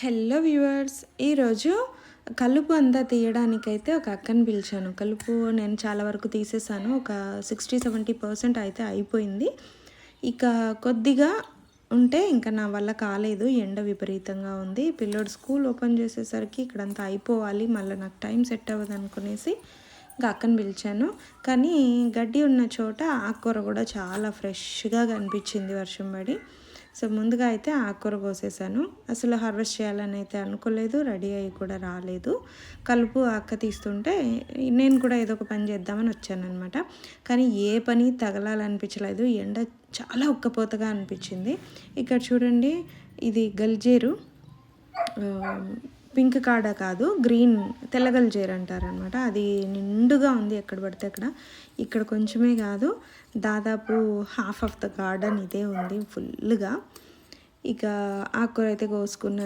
Hello viewers ఈరోజు కలుపు అంతా తీయడానికైతే ఒక అక్కని పిలిచాను. కలుపు నేను చాలా వరకు తీసేసాను. ఒక సిక్స్టీ సెవెంటీ పర్సెంట్ అయితే అయిపోయింది. ఇక కొద్దిగా ఉంటే ఇంకా నా వల్ల కాలేదు. ఎండ విపరీతంగా ఉంది. పిల్లోడు స్కూల్ ఓపెన్ చేసేసరికి ఇక్కడంతా అయిపోవాలి. మళ్ళీ నాకు టైం సెట్ అవ్వదు అనుకునేసి ఇంకా అక్కని పిలిచాను. కానీ గడ్డి ఉన్న చోట ఆకుకూర కూడా చాలా ఫ్రెష్గా కనిపించింది వర్షం పడి. సో ముందుగా అయితే ఆకుకూర కోసేసాను. అసలు హార్వెస్ట్ చేయాలని అయితే అనుకోలేదు రెడీ అయ్యి కూడా రాలేదు. కలుపు అక్క తీస్తుంటే నేను కూడా ఏదో ఒక పని చేద్దామని వచ్చానమాట కానీ ఏ పని తగలాలనిపించలేదు. ఎండ చాలా ఉక్కపోతగా అనిపించింది. ఇక్కడ చూడండి ఇది గల్జేరు. పింక్ కాడ కాదు గ్రీన్ తెల్లగల్జేరు అంటారనమాట. అది నిండుగా ఉంది ఎక్కడ పడితే అక్కడ. ఇక్కడ కొంచెమే కాదు దాదాపు హాఫ్ ఆఫ్ ద గార్డెన్ ఇదే ఉంది ఫుల్గా ఇక ఆకుకూర అయితే కోసుకున్న